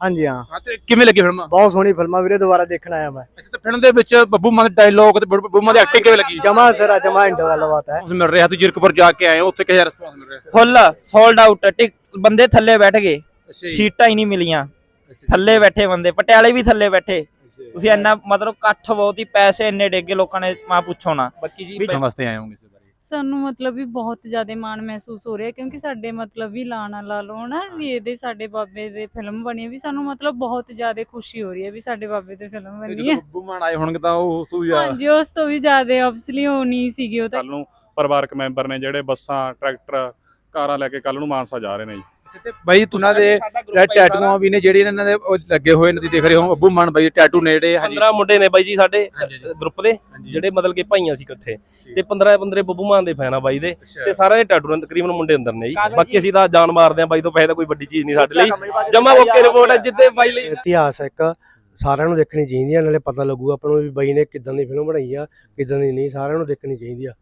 ਹਾਂਜੀ ਹਾਂ। ਹਾਂ ਤੇ ਕਿਵੇਂ ਲੱਗੀ ਫਿਲਮ? ਬਹੁਤ ਸੋਹਣੀ ਫਿਲਮਾਂ ਵੀਰੇ ਦੁਬਾਰਾ ਦੇਖਣ ਆਇਆ ਮੈਂ। ਅੱਛਾ ਤੇ ਫਿਲਮ ਦੇ ਵਿੱਚ ਬੱਬੂ ਮਾਨ ਦੇ ਡਾਇਲੋਗ ਤੇ ਬੱਬੂ ਮਾਨ ਦੀ ਐਕਟਿੰਗ ਕਿਵੇਂ ਲੱਗੀ? ਜਮਾ ਸਿਰਾ ਜਮਾ ਇੰਡ ਗੱਲਬਾਤ ਹੈ ਉਸ ਮਿਲ ਰਿਹਾ ਤੁਸੀਂ ਜਿਰਕਪੁਰ ਜਾ ਕੇ ਆਏ ਹੋ ਉੱਥੇ ਕਿਹੋ ਜਿਹਾ ਰਿਸਪੌਂਸ ਮਿਲ ਰਿਹਾ? ਫੁੱਲ ਸੋਲਡ ਆਊਟ ਟਿਕ ਬੰਦੇ ਥੱਲੇ ਬੈਠ ਗਏ। ਸੀਟਾਂ ਹੀ ਨਹੀਂ ਮਿਲੀਆਂ। ਥੱਲੇ ਬੈਠੇ ਬੰਦੇ ਪਟਿਆਲੇ ਵੀ ਥੱਲੇ ਬੈਠੇ। ਤੁਸੀਂ ਇੰਨਾ ਮਤਲਬ ਇਕੱਠ ਬਹੁਤ ਹੀ ਪੈਸੇ ਇੰਨੇ ਡੇਗੇ ਲੋਕਾਂ ਨੇ ਮਾ ਪੁੱਛੋ ਨਾ। ਬਾਕੀ ਜੀ ਵਾਸਤੇ ਆਏ ਹੋਗੇ ਸਾਨੂੰ ਮਤਲਬ ਵੀ ਬਹੁਤ ਜ਼ਿਆਦਾ ਮਾਣ ਮਹਿਸੂਸ ਹੋ ਰਿਹਾ ਕਿਉਂਕਿ ਸਾਡੇ ਮਤਲਬ ਵੀ ਲਾਣਾ ਲਾ ਲਓ ਨਾ ਵੀ ਇਹਦੇ ਸਾਡੇ ਬਾਬੇ ਦੇ ਫਿਲਮ ਬਣੀ ਹੈ ਵੀ ਸਾਨੂੰ ਮਤਲਬ ਬਹੁਤ ਜ਼ਿਆਦਾ ਖੁਸ਼ੀ ਹੋ ਰਹੀ ਹੈ ਵੀ ਸਾਡੇ ਬਾਬੇ ਤੇ ਫਿਲਮ ਬਣੀ ਹੈ ਬੱਬੂ ਮਾਨ ਆਏ ਹੋਣਗੇ ਤਾਂ ਉਹ ਉਸ ਤੋਂ ਵੀ ਜ਼ਿਆਦਾ ਹਾਂਜੀ ਉਸ ਤੋਂ ਵੀ ਜ਼ਿਆਦਾ ਆਬਵੀਅਸਲੀ ਹੋਣੀ ਸੀਗੀ ਉਹ ਤਾਂ ਕੱਲ ਨੂੰ ਪਰਿਵਾਰਕ ਮੈਂਬਰ ਨੇ ਜਿਹੜੇ ਬੱਸਾਂ ਟਰੈਕਟਰ ਕਾਰਾਂ ਲੈ ਕੇ ਕੱਲ ਨੂੰ ਮਾਨਸਾ ਜਾ ਰਹੇ ਨੇ ਜੀ। ਬਾਈ ਉਹਨਾਂ ਦੇ ਟੈਟੂਆਂ ਵੀ ਨੇ ਜਿਹੜੇ ਇਹਨਾਂ ਦੇ ਲੱਗੇ ਹੋਏ ਨੇ ਤੁਸੀਂ ਦੇਖ ਰਹੇ ਹੋ ਬੱਬੂ ਮਾਨ ਬਾਈ ਟੈਟੂ ਨੇ ਜਿਹੜੇ ਹਾਂਜੀ। 15 ਮੁੰਡੇ ਨੇ ਬਾਈ ਜੀ ਸਾਡੇ। ਗਰੁੱਪ ਦੇ ਜਿਹੜੇ ਮਤਲਬ ਕਿ ਭਾਈਆਂ ਸੀ ਇਕੱਠੇ। ਤੇ 15 15 ਬੱਬੂ ਮਾਨ ਦੇ ਫੈਨ ਆ ਬਾਈ ਦੇ। ਤੇ ਸਾਰਿਆਂ ਦੇ ਟੈਟੂ ਨੇ ਤਕਰੀਬਨ ਮੁੰਡੇ ਅੰਦਰ ਨੇ ਜੀ। ਬਾਕੀ ਅਸੀਂ ਤਾਂ ਜਾਨ ਮਾਰਦੇ ਆ ਬਾਈ ਤੋਂ ਪੈਸੇ ਤਾਂ ਕੋਈ ਵੱਡੀ ਚੀਜ਼ ਨਹੀਂ ਸਾਡੇ ਲਈ। ਜਮਾ ਓਕੇ ਰਿਪੋਰਟ ਹੈ ਜਿੱਦੇ ਬਾਈ ਲਈ ਇਤਿਹਾਸ ਇੱਕ ਸਾਰਿਆਂ ਨੂੰ ਦੇਖਣੀ ਚਾਹੀਦੀ ਹੈ ਨਾਲੇ ਪਤਾ ਲੱਗੂਗਾ ਆਪਾਂ ਨੂੰ ਵੀ ਬਾਈ ਨੇ ਕਿਦਾਂ ਦੀ ਫਿਲਮ ਬਣਾਈ ਆ ਕਿਦਾਂ ਦੀ ਨਹੀਂ ਸਾਰਿਆਂ ਨੂੰ ਦੇਖਣੀ ਚਾਹੀਦੀ ਆ।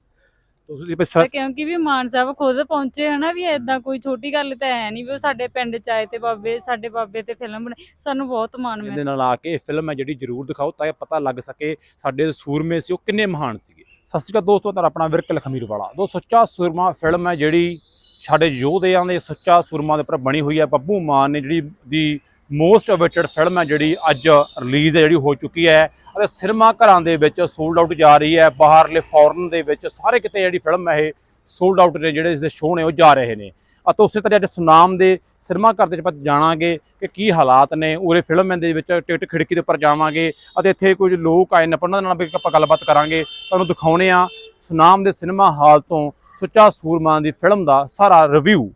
ਤੁਸੀਂ ਬਸ ਕਿਉਂਕਿ ਵੀ ਮਾਨ ਸਾਹਿਬ ਖੁਦ ਪਹੁੰਚੇ ਹਨਾ ਵੀ ਐਦਾਂ ਕੋਈ ਛੋਟੀ ਗੱਲ ਤਾਂ ਹੈ ਨਹੀਂ ਵੀ ਉਹ ਸਾਡੇ ਪਿੰਡ ਚ ਆਏ ਤੇ ਬਾਬੇ ਸਾਡੇ ਬਾਬੇ ਤੇ ਫਿਲਮ ਬਣੀ ਸਾਨੂੰ ਬਹੁਤ ਮਾਣ ਇਹਦੇ ਨਾਲ ਆ ਕੇ ਫਿਲਮ ਹੈ ਜਿਹੜੀ ਜ਼ਰੂਰ ਦਿਖਾਓ ਤਾਂ ਇਹ ਪਤਾ ਲੱਗ ਸਕੇ ਸਾਡੇ ਸੂਰਮੇ ਸੀ ਉਹ ਕਿੰਨੇ ਮਹਾਨ ਸੀਗੇ। ਸਤਿ ਸ਼੍ਰੀ ਅਕਾਲ ਦੋਸਤੋ ਤੁਹਾਡਾ ਆਪਣਾ ਵਿਰਕ ਲਖਮੀਰ ਵਾਲਾ ਦੋ ਸੱਚਾ ਸੂਰਮਾ ਫਿਲਮ ਹੈ ਜਿਹੜੀ ਸਾਡੇ ਯੋਧਿਆਂ ਦੇ ਸੱਚਾ ਸੂਰਮਾ ਦੇ ਉੱਪਰ ਬਣੀ ਹੋਈ ਹੈ। ਬੱਬੂ ਮਾਨ ਨੇ ਜਿਹੜੀ ਦੀ ਮੋਸਟ ਅਵੇਟਡ ਫਿਲਮ ਹੈ ਜਿਹੜੀ ਅੱਜ ਰਿਲੀਜ਼ ਹੈ, ਜਿਹੜੀ ਹੋ ਚੁੱਕੀ ਹੈ। ਅਤੇ ਸਿਨੇਮਾ ਘਰਾਂ ਦੇ ਵਿੱਚ ਸੋਲਡ ਆਊਟ ਜਾ ਰਹੀ ਹੈ, ਬਾਹਰਲੇ ਫੋਰਨ ਦੇ ਵਿੱਚ ਸਾਰੇ ਕਿਤੇ ਜਿਹੜੀ ਫਿਲਮ ਹੈ, ਇਹ ਸੋਲਡ ਆਊਟ ਨੇ ਜਿਹੜੇ ਇਸਦੇ ਸ਼ੋਅ ਨੇ, ਉਹ ਜਾ ਰਹੇ ਨੇ। ਅਤੇ ਉਸੇ ਤਰ੍ਹਾਂ ਅੱਜ ਸੁਨਾਮ ਦੇ ਸਿਨੇਮਾ ਘਰ ਦੇ ਵਿੱਚ ਆਪਾਂ ਜਾਣਾਂਗੇ ਕਿ ਕੀ ਹਾਲਾਤ ਨੇ। ਉਰੇ ਫਿਲਮ ਦੇ ਵਿੱਚ ਟਿਕਟ ਖਿੜਕੀ ਦੇ ਉੱਪਰ ਜਾਵਾਂਗੇ ਅਤੇ ਇੱਥੇ ਕੁਝ ਲੋਕ ਆਏ ਨੇ, ਆਪਾਂ ਉਹਨਾਂ ਨਾਲ ਵੀ ਆਪਾਂ ਗੱਲਬਾਤ ਕਰਾਂਗੇ। ਤੁਹਾਨੂੰ ਦਿਖਾਉਣੇ ਆ ਸੁਨਾਮ ਦੇ ਸਿਨੇਮਾ ਹਾਲ ਤੋਂ ਸੁੱਚਾ ਸੂਰਮਾ ਦੀ ਫਿਲਮ ਦਾ ਸਾਰਾ ਰਿਵਿਊ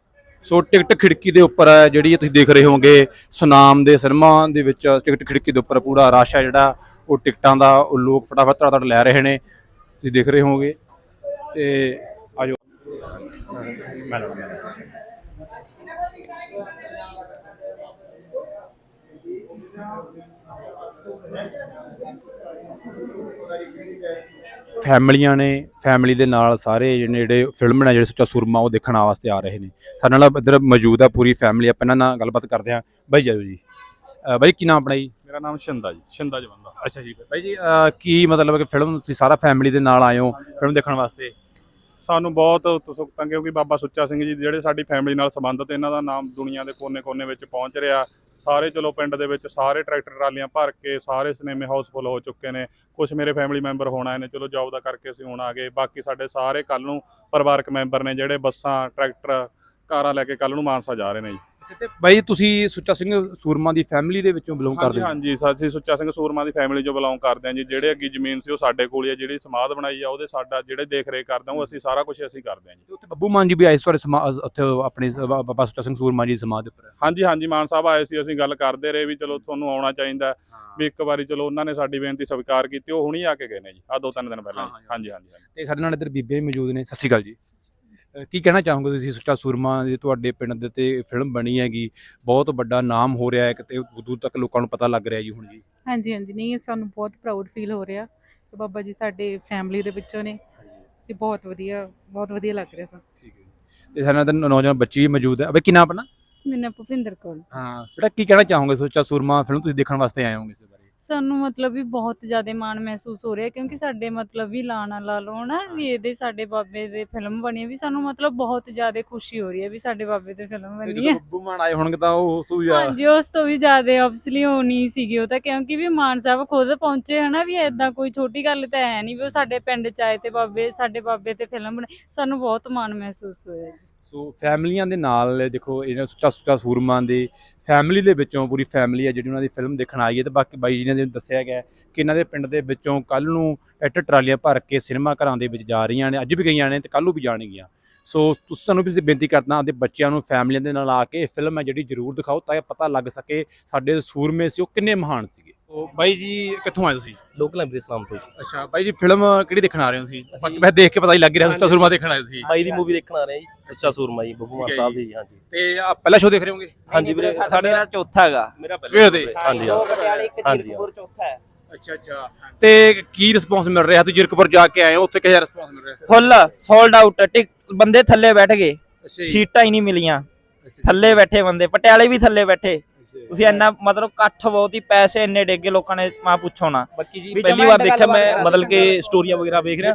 ਸੋ ਟਿਕਟ ਖਿੜਕੀ ਦੇ ਉੱਪਰ ਹੈ ਜਿਹੜੀ ਤੁਸੀਂ ਦੇਖ ਰਹੇ ਹੋਵੋਗੇ, ਸੁਨਾਮ ਦੇ ਸਿਨੇਮਾ ਦੇ ਵਿੱਚ ਟਿਕਟ ਖਿੜਕੀ ਦੇ ਉੱਪਰ ਪੂਰਾ ਰਸ਼ ਹੈ ਜਿਹੜਾ, ਉਹ ਟਿਕਟਾਂ ਦਾ, ਉਹ ਲੋਕ ਫਟਾਫਟ ਧੜਾ ਲੈ ਰਹੇ ਨੇ, ਤੁਸੀਂ ਦੇਖ ਰਹੇ ਹੋਵੋਗੇ। ਤੇ ਆਜੋ। ਮੈਂ ਲੜਦਾ ਫੈਮਲੀਆਂ ਨੇ ਫੈਮਿਲੀ ਦੇ ਨਾਲ ਸਾਰੇ ਜਿਹੜੇ ਫਿਲਮ ਨੇ ਜਿਹੜੇ ਸੁੱਚਾ ਸੂਰਮਾ ਉਹ ਦੇਖਣ ਵਾਸਤੇ ਆ ਰਹੇ ਨੇ। ਸਾਡੇ ਨਾਲ ਇੱਧਰ ਮੌਜੂਦ ਆ ਪੂਰੀ ਫੈਮਿਲੀ ਆਪਾਂ ਇਹਨਾਂ ਨਾਲ ਗੱਲਬਾਤ ਕਰਦੇ ਹਾਂ। ਬਾਈ ਜੀ ਅਹ ਬਾਈ ਕੀ ਨਾਮ ਆਪਣਾ ਜੀ? ਮੇਰਾ ਨਾਮ ਸ਼ਿੰਦਾ ਜੀ ਸ਼ਿੰਦਾ ਜਵੰਦਾ। ਅੱਛਾ ਜੀ। ਬਾਈ ਜੀ ਕੀ ਮਤਲਬ ਕਿ ਫਿਲਮ ਤੁਸੀਂ ਸਾਰਾ ਫੈਮਿਲੀ ਦੇ ਨਾਲ ਆਏ ਹੋ ਫਿਲਮ ਦੇਖਣ ਵਾਸਤੇ? ਸਾਨੂੰ ਬਹੁਤ ਉਤਸੁਕਤਾ ਕਿਉਂਕਿ ਬਾਬਾ ਸੁੱਚਾ ਸਿੰਘ ਜੀ ਜਿਹੜੇ ਸਾਡੀ ਫੈਮਿਲੀ ਨਾਲ ਸੰਬੰਧਿਤ ਇਹਨਾਂ ਦਾ ਨਾਮ ਦੁਨੀਆ ਦੇ ਕੋਨੇ-ਕੋਨੇ ਵਿੱਚ ਪਹੁੰਚ ਰਿਹਾ। ਸਾਰੇ ਚਲੋ ਪਿੰਡ ਦੇ ਵਿੱਚ ਸਾਰੇ ਟਰੈਕਟਰ ਟਰਾਲੀਆਂ ਭਰ ਕੇ ਸਾਰੇ ਸਿਨੇਮੇ ਹਾਊਸਫੁੱਲ ਹੋ ਚੁੱਕੇ ਨੇ। ਕੁਝ ਮੇਰੇ ਫੈਮਿਲੀ ਮੈਂਬਰ ਹੁਣ ਆਏ ਨੇ ਚਲੋ ਜੌਬ ਦਾ ਕਰਕੇ ਅਸੀਂ ਹੁਣ ਆ ਗਏ। ਬਾਕੀ ਸਾਡੇ ਸਾਰੇ ਕੱਲ ਨੂੰ ਪਰਿਵਾਰਕ ਮੈਂਬਰ ਨੇ ਜਿਹੜੇ ਬੱਸਾਂ, ਟਰੈਕਟਰ, ਕਾਰਾਂ ਲੈ ਕੇ ਕੱਲ ਨੂੰ ਮਾਨਸਾ ਜਾ ਰਹੇ ਨੇ ਜੀ। ਅੱਛਾ ਤੇ ਬਾਈ ਤੁਸੀਂ ਸੁੱਚਾ ਸਿੰਘ ਸੂਰਮਾ ਦੀ ਫੈਮਿਲੀ ਦੇ ਵਿੱਚੋਂ ਬਿਲੋਂਗ ਕਰਦੇ ਹੋ? ਹਾਂਜੀ ਅਸੀਂ ਸੁੱਚਾ ਸਿੰਘ ਸੂਰਮਾ ਦੀ ਫੈਮਿਲੀ ਚੋਂ ਬਿਲੋਂਗ ਕਰਦੇ ਹਾਂ ਜੀ। ਜਿਹੜੇ ਅੱਗੇ ਜ਼ਮੀਨ ਸੀ ਉਹ ਸਾਡੇ ਕੋਲ ਹੀ ਜਿਹੜੀ ਸਮਾਧ ਬਣਾਈ ਆ ਉਹਦੇ ਸਾਡਾ ਜਿਹੜੇ ਦੇਖ ਰੇਖ ਕਰਦੇ ਹਾਂ ਉਹ ਅਸੀਂ ਸਾਰਾ ਕੁਝ ਅਸੀਂ ਕਰਦੇ ਹਾਂ ਜੀ। ਉੱਥੇ ਬੱਬੂ ਮਾਨ ਜੀ ਵੀ ਆਏ ਸਮਾ- ਉੱਥੇ ਆਪਣੇ ਬਾਬਾ ਸੁੱਚਾ ਸਿੰਘ ਸੂਰਮਾ ਜੀ ਦੀ ਸਮਾਧ ਉੱਪਰ? ਹਾਂਜੀ ਹਾਂਜੀ ਮਾਨ ਸਾਹਿਬ ਆਏ ਸੀ ਅਸੀਂ ਗੱਲ ਕਰਦੇ ਰਹੇ ਵੀ ਚਲੋ ਤੁਹਾਨੂੰ ਆਉਣਾ ਚਾਹੀਦਾ। ਵੀ ਇੱਕ ਵਾਰੀ ਚਲੋ ਉਹਨਾਂ ਨੇ ਸਾਡੀ ਬੇਨਤੀ ਸਵੀਕਾਰ ਕੀਤੀ ਉਹ ਹੁਣੀ ਆ ਕੇ ਗਏ ਨੇ ਜੀ ਆ ਦੋ ਤਿੰਨ ਦਿਨ ਪਹਿਲਾਂ ਹਾਂਜੀ ਹਾਂਜੀ। ਤੇ ਸਾਡੇ ਨਾਲ ਇੱਧਰ ਬੀਬੀਆਂ ਵੀ ਮੌਜੂਦ ਨੇ ਸਤਿ ਸ਼੍ਰੀ ਅਕਾਲ ਜੀ। ਕੀ ਕਹਿਣਾ ਚਾਹੋਗੇ ਤੁਸੀਂ ਸੁੱਚਾ ਸੂਰਮਾ ਦੀ ਤੁਹਾਡੇ ਪਿੰਡ ਦੇ ਤੇ ਫਿਲਮ ਬਣੀ ਹੈਗੀ ਬਹੁਤ ਵੱਡਾ ਨਾਮ ਹੋ ਰਿਹਾ ਹੈ ਕਿਤੇ ਦੂਰ ਤੱਕ ਲੋਕਾਂ ਨੂੰ ਪਤਾ ਲੱਗ ਰਿਹਾ ਜੀ ਹੁਣ ਜੀ। ਹਾਂਜੀ ਹਾਂਜੀ ਨਹੀਂ ਸਾਨੂੰ ਬਹੁਤ ਪ੍ਰਾਊਡ ਫੀਲ ਹੋ ਰਿਹਾ ਕਿ ਬਾਬਾ ਜੀ ਸਾਡੇ ਫੈਮਿਲੀ ਦੇ ਵਿੱਚੋਂ ਨੇ। ਅਸੀਂ ਬਹੁਤ ਵਧੀਆ ਬਹੁਤ ਵਧੀਆ ਲੱਗ ਰਿਹਾ ਸਾਨੂੰ। ਠੀਕ ਹੈ ਤੇ ਸਾਡੇ ਨਾਲ ਨੌਜਵਾਨ ਬੱਚੀ ਵੀ ਮੌਜੂਦ ਹੈ। ਅਬੇ ਕੀ ਨਾਮ ਆਪਣਾ? ਮੇਰਾ ਨਾਮ ਭੁਪਿੰਦਰ ਕੌਰ। ਹਾਂ ਬੇਟਾ ਕੀ ਕਹਿਣਾ ਚਾਹੋਗੇ ਸੁੱਚਾ ਸੂਰਮਾ ਫਿਲਮ ਤੁਸੀਂ ਦੇਖਣ ਵਾਸਤੇ ਆਏ ਹੋਗੇ? ਸਾਨੂੰ ਮਤਲਬ ਵੀ ਬਹੁਤ ਜ਼ਿਆਦਾ ਮਾਣ ਮਹਿਸੂਸ ਹੋ ਰਿਹਾ ਕਿਉਂਕਿ ਸਾਡੇ ਮਤਲਬ ਵੀ ਲਾਣਾ ਲਾ ਲਓ ਨਾ ਵੀ ਇਹਦੇ ਸਾਡੇ ਬਾਬੇ ਦੇ ਫਿਲਮ ਬਣੀ ਹੈ ਵੀ ਸਾਨੂੰ ਮਤਲਬ ਬਹੁਤ ਜ਼ਿਆਦਾ ਖੁਸ਼ੀ ਹੋ ਰਹੀ ਹੈ ਵੀ ਸਾਡੇ ਬਾਬੇ ਤੇ ਫਿਲਮ ਬਣੀ ਜਦੋਂ ਹੈ। ਬੱਬੂ ਮਾਨ ਆਏ ਹੋਣਗੇ ਤਾਂ ਉਹ ਉਸ ਤੋਂ ਵੀ ਜ਼ਿਆਦਾ ਹਾਂਜੀ ਉਸ ਤੋਂ ਵੀ ਜ਼ਿਆਦਾ ਆਬਵੀਅਸਲੀ ਹੋਣੀ ਸੀਗੀ ਉਹ ਤਾਂ ਕਿਉਂਕਿ ਵੀ ਮਾਨ ਸਾਹਿਬ ਖੁਦ ਪਹੁੰਚੇ ਹਨਾ ਵੀ ਐਦਾਂ ਕੋਈ ਛੋਟੀ ਗੱਲ ਤਾਂ ਹੈ ਨਹੀਂ ਵੀ ਉਹ ਸਾਡੇ ਪਿੰਡ ਚ ਆਏ ਤੇ ਬਾਬੇ ਸਾਡੇ ਬਾਬੇ ਤੇ ਫਿਲਮ ਬਣੀ ਸਾਨੂੰ ਬਹੁਤ ਮਾਣ ਮਹਿਸੂਸ ਹੋਇਆ ਜੀ। ਸੋ ਫੈਮਲੀਆਂ ਦੇ ਨਾਲ, ਦੇਖੋ ਇਹਨਾਂ ਸੁੱਚਾ ਸੁੱਚਾ ਸੂਰਮਾ ਦੇ ਫੈਮਿਲੀ ਦੇ ਵਿੱਚੋਂ ਪੂਰੀ ਫੈਮਿਲੀ ਹੈ ਜਿਹੜੀ ਉਹਨਾਂ ਦੀ ਫਿਲਮ ਦੇਖਣ ਆਈ ਹੈ ਤੇ ਬਾਕੀ ਬਾਈ ਜੀ ਨੇ ਦੱਸਿਆ ਗਿਆ ਕਿ ਇਹਨਾਂ ਦੇ ਪਿੰਡ ਦੇ ਵਿੱਚੋਂ ਕੱਲ ਨੂੰ ਟਰੈਕਟਰ ਟਰਾਲੀਆਂ ਭਰ ਕੇ ਸਿਨੇਮਾ ਘਰਾਂ ਦੇ ਵਿੱਚ ਜਾ ਰਹੀਆਂ ਨੇ, ਅੱਜ ਵੀ ਗਈਆਂ ਨੇ ਤੇ ਕੱਲ ਨੂੰ ਵੀ ਜਾਣਗੀਆਂ। ਸੋ ਤੁਸੀਂ ਤੁਹਾਨੂੰ ਵੀ ਅਸੀਂ ਬੇਨਤੀ ਕਰਦਾ ਆਪਦੇ ਬੱਚਿਆਂ ਨੂੰ, ਫੈਮਲੀਆਂ ਦੇ ਨਾਲ ਆ ਕੇ ਇਹ ਫਿਲਮ ਹੈ ਜਿਹੜੀ ਜ਼ਰੂਰ ਦਿਖਾਓ ਤਾਂ ਇਹ ਪਤਾ ਲੱਗ ਸਕੇ ਸਾਡੇ ਸੂਰਮੇ ਸੀ, ਉਹ ਕਿੰਨੇ ਮਹਾਨ ਸੀਗੇ। ਉਹ ਬਾਈ ਜੀ ਕਿੱਥੋਂ ਆਏ ਤੁਸੀਂ? ਲੋਕ ਲਾਇਬ੍ਰੇਰੀ ਇਸਲਾਮ ਤੋਂ ਜੀ। ਅੱਛਾ ਬਾਈ ਜੀ ਫਿਲਮ ਕਿਹੜੀ ਦੇਖਣ ਆ ਰਹੇ ਹੋ ਤੁਸੀਂ? ਮੈਂ ਦੇਖ ਕੇ ਪਤਾ ਹੀ ਲੱਗ ਰਿਹਾ ਸੁੱਚਾ ਸੂਰਮਾ ਦੇਖਣ ਆਏ ਤੁਸੀਂ। ਬਾਈ ਦੀ ਮੂਵੀ ਦੇਖਣ ਆ ਰਹੇ ਹਾਂ ਜੀ ਸੱਚਾ ਸੂਰਮਾ ਜੀ ਬੱਬੂ ਮਾਨ ਸਾਹਿਬ ਜੀ। ਦੀ ਹਾਂਜੀ। ਤੇ ਆਹ ਪਹਿਲਾ ਸ਼ੋਅ ਦੇਖ ਰਹੇ ਹੋਗੇ? ਹਾਂਜੀ ਵੀਰੇ ਸਾਡੇ ਨਾਲ ਚੌਥਾ ਹੈਗਾ। ਮੇਰਾ ਦੇ? ਹਾਂਜੀ ਹਾਂਜੀ ਹਾਂਜੀ, ਚੌਥਾ ਹੈ। ਅੱਛਾ ਅੱਛਾ। ਤੇ ਕੀ ਰਿਸਪੌਂਸ ਮਿਲ ਰਿਹਾ? ਤੁਸੀਂ ਜਿਰਕਪੁਰ ਜਾ ਕੇ ਆਏ ਹੋ ਉੱਥੇ ਕਿਹੋ ਜਿਹਾ ਰਿਸਪੌਂਸ ਮਿਲ ਰਿਹਾ? ਫੁੱਲ ਸੋਲਡ ਆਊਟ ਟਿਕ ਬੰਦੇ ਥੱਲੇ ਬੈਠ ਗਏ। ਸੀਟਾਂ ਹੀ ਨਹੀਂ ਮਿਲੀਆਂ। ਥੱਲੇ ਬੈਠੇ ਬੰਦੇ ਪਟਿਆਲੇ ਵੀ ਥੱਲੇ ਬੈਠੇ। ਤੁਸੀਂ ਇੰਨਾ ਮਤਲਬ ਇਕੱਠ ਬਹੁਤ ਹੀ ਪੈਸੇ ਇੰਨੇ ਡੇਗੇ ਲੋਕਾਂ ਨੇ ਮਾ ਪੁੱਛੋ ਨਾ। ਬਾਕੀ ਜੀ ਵੀ ਪਹਿਲੀ ਵਾਰ ਦੇਖਿਆ ਮੈਂ ਮਤਲਬ ਕਿ ਸਟੋਰੀਆਂ ਵਗੈਰਾ ਵੇਖ ਰਿਹਾ।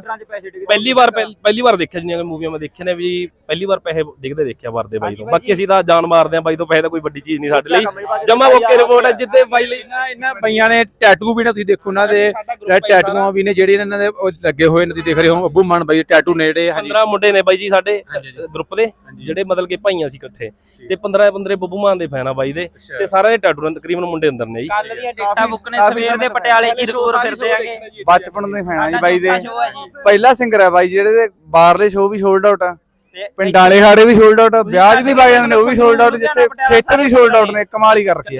ਪਹਿਲੀ ਵਾਰ ਪਹਿ- ਪਹਿਲੀ ਵਾਰ ਦੇਖਿਆ ਜਿੰਨੀਆਂ ਮੂਵੀਆਂ ਮੈਂ ਦੇਖੀਆਂ ਨੇ ਵੀ ਪਹਿਲੀ ਵਾਰ ਪੈਸੇ ਡਿੱਗਦੇ ਦੇਖਿਆ ਵਰਦੇ ਬਾਈ ਤੋਂ। ਬਾਕੀ ਅਸੀਂ ਤਾਂ ਜਾਨ ਮਾਰਦੇ ਆ ਬਾਈ ਤੋਂ ਪੈਸੇ ਤਾਂ ਕੋਈ ਵੱਡੀ ਚੀਜ਼ ਨਹੀਂ ਸਾਡੇ ਲਈ। ਜਮਾ ਓਕੇ ਰਿਪੋਰਟ ਹੈ ਜਿੱਦੇ ਬਾਈ ਲਈ। ਇਹਨਾਂ ਬਈਆਂ ਨੇ ਟੈਟੂ ਵੀ ਨੇ ਤੁਸੀਂ ਦੇਖੋ ਉਹਨਾਂ ਦੇ। ਟੈਟੂਆਂ ਵੀ ਨੇ ਜਿਹੜੇ ਇਹਨਾਂ ਦੇ ਉਹ ਲੱਗੇ ਹੋਏ ਨੇ ਤੁਸੀਂ ਦੇਖ ਰਹੇ ਹੋ ਅੱਬੂ ਮਾਨ ਬਾਈ ਟੈਟੂ ਨੇ ਜਿਹੜੇ ਹਾਂਜੀ। 15 ਮੁੰਡੇ ਨੇ ਬਾਈ ਜੀ ਸਾਡੇ। ਗਰੁੱਪ ਦੇ ਜਿਹੜੇ ਮਤਲਬ ਕਿ ਭਾਈਆਂ ਸੀ ਇਕੱਠੇ। ਤੇ 15 15 ਬੱਬੂ ਮਾਨ ਦੇ ਫੈਨ ਆ ਬਾਈ ਦੇ। ਤੇ ਸਾਰੇ ਦੇ ਟੈਟੂ ਨੇ ਤਕਰੀਬਨ ਮੁੰਡੇ ਅੰਦਰ ਨੇ ਜੀ। ਕੱਲ ਦੀਆਂ ਡੇਟਾ ਬੁੱਕ ਨੇ ਸਵੇਰ ਦੇ ਪਟਿਆਲੇ ਚ ਰਕੂਰ ਫਿਰਦੇ ਆਗੇ ਬਚਪਨ ਤੋਂ ਹੀ ਫੈਨ ਆ ਜੀ ਬਾਈ ਦੇ। ਆ। ਪਹਿਲਾ ਸਿੰਗਰ ਹੈ ਬਾਈ ਜਿਹੜੇ ਦੇ ਬਾਹਰਲੇ ਸ਼ੋਅ ਵੀ ਸੋਲਡ ਆਊਟ ਆ। ਪਿੰਡਾਂ ਵਾਲੇ ਖਾੜੇ ਵੀ ਸੋਲਡ ਆਊਟ ਵਿਆਹ 'ਚ ਵੀ ਬਾਈ ਜਾਂਦੇ ਨੇ ਉਹ ਵੀ ਸੋਲਡ ਆਊਟ ਜਿੱਥੇ ਥੀਏਟਰ ਵੀ ਸੋਲਡ ਆਊਟ ਨੇ ਕਮਾਲ ਹੀ ਕਰ ਰੱਖੀ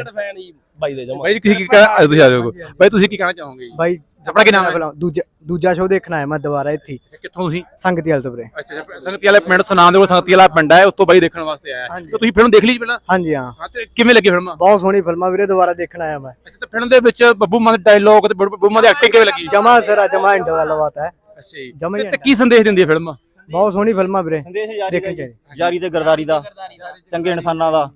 ਬਾਈ ਦੇ ਜਮਾ ਬਾਈ ਤੁਸੀਂ ਕੀ ਕਹਿਣਾ ਤੁਸੀਂ ਆ ਜਾਓ। ਬਾਈ ਤੁਸੀਂ ਕੀ ਕਹਿਣਾ ਚਾਹੋਗੇ ਬਾਈ ਆਪਣਾ ਕੀ ਨਾਮ ਹੈ? ਪਹਿਲਾਂ ਦੂਜਾ ਦੂਜਾ ਸ਼ੋਅ ਦੇਖਣ ਆਇਆ ਮੈਂ ਦੁਬਾਰਾ ਇੱਥੇ ਹੀ, ਕਿੱਥੋਂ ਤੁਸੀਂ? ਸੰਗਤੀ ਵਾਲੇ ਤੋਂ ਵੀਰੇ। ਅੱਛਾ ਅੱਛਾ ਸੰਗਤੀ ਵਾਲੇ ਪਿੰਡ ਸੁਨਾਮ ਦੇ ਕੋਲ ਸੰਗਤੀ ਵਾਲਾ ਪਿੰਡ ਹੈ ਉੱਥੋਂ ਬਾਈ ਦੇਖਣ ਵਾਸਤੇ ਆਇਆ। ਹਾਂਜੀ। ਤੇ ਤੁਸੀਂ ਫਿਲਮ ਦੇਖ ਲਈ ਜੀ ਪਹਿਲਾਂ? ਹਾਂਜੀ ਹਾਂ। ਹਾਂ ਤੇ ਕਿਵੇਂ ਲੱਗੀ ਫਿਲਮ? ਬਹੁਤ ਸੋਹਣੀ ਫਿਲਮਾਂ ਵੀਰੇ ਦੁਬਾਰਾ ਦੇਖਣ ਆਇਆ ਮੈਂ। ਅੱਛਾ ਤੇ ਫਿਲਮ ਦੇ ਵਿੱਚ ਬੱਬੂ ਮਾਨ ਦੇ ਡਾਇਲੋਗ ਤੇ ਬੱਬੂ ਮਾਨ ਦੀ ਐਕਟਿੰਗ ਕਿਵੇਂ ਲੱਗੀ? ਜਮਾ ਸਰ ਜਮਾ ਇੰਡ ਗੱਲਬਾਤ ਹੈ। ਅੱਛਾ ਜੀ। ਜਮਾਂ ਹੀ ਤੇ- ਕੀ ਸੰਦੇਸ਼ ਦਿੰਦੀ ਹੈ ਫਿਲਮ? ਬਹੁਤ ਸੋਹਣੀ ਫਿਲਮਾਂ ਵੀਰੇ। ਸੰਦੇਸ਼ ਦੇਖਣੀ ਚਾਹੀਦੀ। ਜਾਰੀ ਤੇ ਗਰਦਾਰੀ ਦਾ। ਚੰਗੇ ਇਨਸਾਨਾਂ ਦਾ।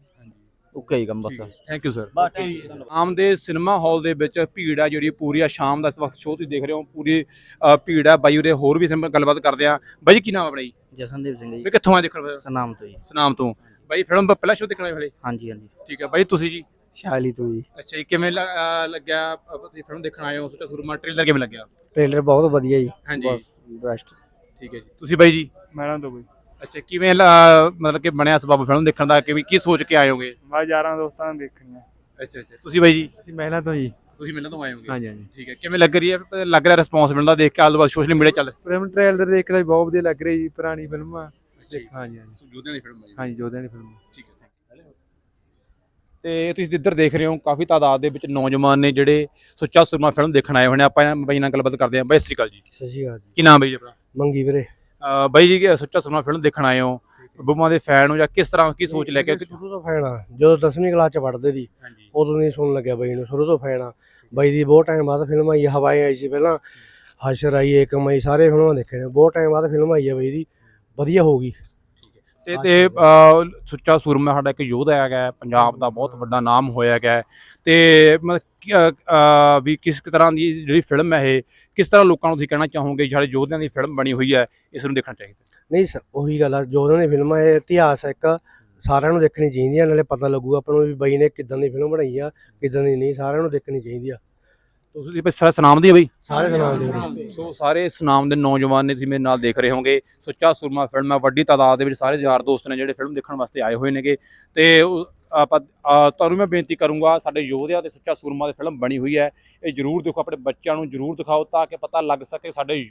ਓਕੇ ਹੀ ਕੰਮ ਬਸ। ਥੈਂਕ ਯੂ ਸਰ ਬਾਕੀ ਆਮ ਦੇ ਸਿਨੇਮਾ ਹਾਲ ਦੇ ਵਿੱਚ ਭੀੜ ਆ ਜਿਹੜੀ ਪੂਰੀ ਆ ਸ਼ਾਮ ਦਾ ਇਸ ਵਕਤ ਸ਼ੋਅ ਤੁਸੀਂ ਦੇਖ ਰਹੇ ਹੋ ਪੂਰੀ ਅ, ਭੀੜ ਆ। ਬਾਈ ਉਰੇ ਹੋਰ ਵੀ ਸਿਮ- ਗੱਲਬਾਤ ਕਰਦੇ ਆ। ਬਾਈ ਜੀ ਕੀ ਨਾਮ ਆ ਆਪਣਾ ਜੀ ਜਸਨਦੀਪ ਸਿੰਘ ਜੀ। ਵੀ ਕਿੱਥੋਂ ਆ ਦੇਖਣ ਸਨਾਮ ਤੋਂ ਜੀ। ਸੁਨਾਮ ਤੋਂ। ਬਾਈ ਫਿਲਮ ਦਾ ਪਹਿਲਾ ਸ਼ੋਅ ਦੇਖਣ ਆਏ ਹਲੇ? ਹਾਂਜੀ ਹਾਂਜੀ। ਠੀਕ ਹੈ ਬਾਈ ਤੁਸੀਂ ਜੀ? ਸ਼ਾਲੀ ਤੋਂ ਜੀ। ਅੱਛਾ ਜੀ ਕਿਵੇਂ ਲ- ਅ, ਲੱਗਿਆ? ਅ, ਤੁਸੀਂ ਫਿਲਮ ਦੇਖਣ ਆਏ ਹੋ ਸੋਚਾ ਸੁਰਮਾ ਟ੍ਰੇਲਰ ਕਿਵੇਂ ਲੱਗਿਆ? ਟ੍ਰੇਲਰ ਬਹੁਤ ਵਧੀਆ ਜੀ। ਹਾਂਜੀ। ਬੈਸਟ ਠੀਕ ਹੈ ਜੀ। ਤੁਸੀਂ ਬਾਈ ਜੀ? ਮੈਨਾਂ ਤੋਂ ਕੋਈ ਅੱਛਾ ਕਿਵੇਂ ਲ- ਮਤਲਬ ਕਿ ਬਣਿਆ ਸਬਬ ਫਿਲਮ ਦੇਖਣ ਦਾ? ਕਿਵੇਂ ਕੀ ਸੋਚ ਕੇ ਆਏ ਹੋਗੇ? ਮੈਂ ਯਾਰਾਂ ਦੋਸਤਾਂ ਨੂੰ ਦੇਖਣੀ ਆ। ਅੱਛਾ ਅੱਛਾ। ਤੁਸੀਂ ਬਾਈ ਜੀ? ਅਸੀਂ ਮਹਿਲਾ ਤੋਂ ਜੀ। ਤੁਸੀਂ ਮਿਲਣ ਤੋਂ ਆਏ ਹੋਗੇ? ਹਾਂਜੀ ਹਾਂਜੀ। ਠੀਕ ਹੈ। ਕਿਵੇਂ ਲੱਗ ਰਹੀ ਹੈ? ਲੱਗ ਰਿਹਾ ਰਿਸਪੌਂਸ ਮਿਲਦਾ ਦੇਖ ਕੇ? ਆਲ ਬਾਅਦ ਸੋਸ਼ਲ ਮੀਡੀਆ ਚੱਲ ਫਿਲਮ ਟ੍ਰੇਲਰ ਦੇਖ ਕੇ ਤਾਂ ਬਹੁਤ ਵਧੀਆ ਲੱਗ ਰਹੀ ਜੀ ਪੁਰਾਣੀ ਫਿਲਮ ਆ। ਜੀ। ਹਾਂਜੀ ਹਾਂਜੀ। ਜੋਧਿਆਂ ਦੀ ਫਿਲਮ ਹੈ ਜੀ। ਹਾਂਜੀ ਜੋਧਿਆਂ ਦੀ ਫਿਲਮ ਠੀਕ ਹੈ ਤੇ ਤੁਸੀਂ ਇੱਧਰ ਦੇਖ ਰਹੇ ਹੋ ਕਾਫੀ ਤਾਦਾਦ ਦੇ ਵਿੱਚ ਨੌਜਵਾਨ ਨੇ ਜਿਹੜੇ ਸੁੱਚਾ ਸੁਰਮਾ ਫਿਲਮ ਦੇਖਣ ਆਏ ਨੇ। ਆਪਾਂ ਬਾਈ ਨਾਲ ਗੱਲਬਾਤ ਕਰਦੇ ਹਾਂ। ਬਾਈ ਸ੍ਰੀ ਅਕਾਲ ਜੀ। ਸਤਿ ਸ਼੍ਰੀ ਅਕਾਲ ਜੀ। ਕੀ ਨਾਮ ਬਾਈ ਜੀ ਆਪਣਾ? ਮੰਗੀ ਵੀਰੇ। ਬਾਈ ਜੀ ਕੀ ਸੁੱਚਾ ਸੁਰਮਾ ਫਿਲਮ ਦੇਖਣ ਆਏ ਹੋ। ਬੁੱਮਾ ਦੇ ਫੈਨ ਹੋ ਜਾਂ ਕਿਸ ਤਰ੍ਹਾਂ ਕੀ ਸੋਚ ਲੈ ਕੇ ਸ਼ੁਰੂ ਤੋਂ ਫੈਨ ਆ। ਜਦੋਂ 10ਵੀਂ ਕਲਾਸ ਚ ਪੜ੍ਹਦੇ ਸੀ ਉਦੋਂ ਨਹੀਂ ਸੁਣਨ ਲੱਗਿਆ ਬਾਈ ਨੂੰ ਸ਼ੁਰੂ ਤੋਂ ਫੈਨ ਆ। ਬਾਈ ਦੀ ਬਹੁਤ ਟਾਈਮ ਬਾਅਦ ਫਿਲਮ ਆਈ ਆ, ਹਵਾएं ਆਈ ਸੀ ਪਹਿਲਾਂ। ਹਸ਼ਰ ਆਈ ਏਕਮ ਆਈ ਸਾਰੇ ਫਿਲਮਾਂ ਦੇਖੇ ਨੇ। ਬਹੁਤ ਟਾਈਮ ਬਾਅਦ ਫਿਲਮ ਆਈ ਆ ਬਾਈ ਦੀ। ਵਧੀਆ ਹੋਊਗੀ ਤੇ ਤੇ ਅਹ, ਸੁੱਚਾ ਸੂਰਮਾ ਸਾਡਾ ਇੱਕ ਯੋਧਾ ਹੈਗਾ ਹੈ, ਪੰਜਾਬ ਦਾ ਬਹੁਤ ਵੱਡਾ ਨਾਮ ਹੋਇਆ ਹੈਗਾ ਹੈ। ਤੇ ਮਤਲਬ ਕੀ, ਅਹ, ਅਹ, ਵੀ ਕਿਸ ਤਰ੍ਹਾਂ ਦੀ ਜਿਹੜੀ ਫਿਲਮ ਹੈ ਇਹ ਕਿਸ ਤਰ੍ਹਾਂ ਲੋਕਾਂ ਨੂੰ ਤੁਸੀਂ ਕਹਿਣਾ ਚਾਹੋਗੇ ਜਿਹੜੇ ਯੋਧਿਆਂ ਦੀ ਫਿਲਮ ਬਣੀ ਹੋਈ ਹੈ ਇਸ ਨੂੰ ਦੇਖਣਾ ਚਾਹੀਦਾ? ਨਹੀਂ ਸ- ਉਹੀ ਗੱਲ ਆ ਜੋ ਉਹਨਾਂ ਨੇ ਫਿਲਮਾਂ ਇਹ ਇਤਿਹਾਸ ਆ ਇੱਕ ਸਾਰਿਆਂ ਨੂੰ ਦੇਖਣੀ ਚਾਹੀਦੀ ਆ ਨਾਲੇ ਪਤਾ ਲੱਗੂਗਾ ਆਪਾਂ ਨੂੰ ਵੀ ਬਾਈ ਨੇ ਕਿਦਾਂ ਦੀ ਫਿਲਮ ਬਣਾਈ ਆ ਕਿਦਾਂ ਦੀ ਨਹੀਂ ਸਾਰਿਆਂ ਨੂੰ ਦੇਖਣੀ ਚਾਹੀਦੀ ਆ। ਤੁਸੀਂ ਬਈ ਸਾਰਾ ਸੁਨਾਮ ਦੀ ਹੈ ਬਈ। ਸਾਰੇ ਸੁਣਾਉਂਦੇ ਨੇ ਸੋ ਸਾਰੇ ਸੁਨਾਮ ਦੇ ਨੌਜਵਾਨ ਨੇ ਤੁਸੀਂ ਮੇਰੇ ਨਾਲ ਦੇਖ ਰਹੇ ਹੋਗੇ ਸੁੱਚਾ ਸੂਰਮਾ ਫਿਲਮ ਹੈ ਵੱਡੀ ਤਾਦਾਦ ਦੇ ਵਿੱਚ ਸਾਰੇ ਯਾਰ ਦੋਸਤ ਨੇ ਜਿਹੜੇ ਫਿਲਮ ਦੇਖਣ ਵਾਸਤੇ ਆਏ ਹੋਏ ਨੇਗੇ। ਤੇ ਆਪਾਂ ਤੁਹਾਨੂੰ ਮੈਂ ਬੇਨਤੀ ਕਰੂੰਗਾ ਸਾਡੇ ਯੋਧਿਆਂ ਤੇ ਸੁੱਚਾ ਸੂਰਮਾ ਦੀ ਫਿਲਮ ਬਣੀ ਹੋਈ ਹੈ। ਇਹ ਜਰੂਰ ਦੇਖੋ ਆਪਣੇ ਬੱਚਿਆਂ ਨੂੰ ਜਰੂਰ ਦਿਖਾਓ ਤਾਂ ਕਿ ਪਤਾ ਲੱਗ ਸਕੇ ਸਾਡੇ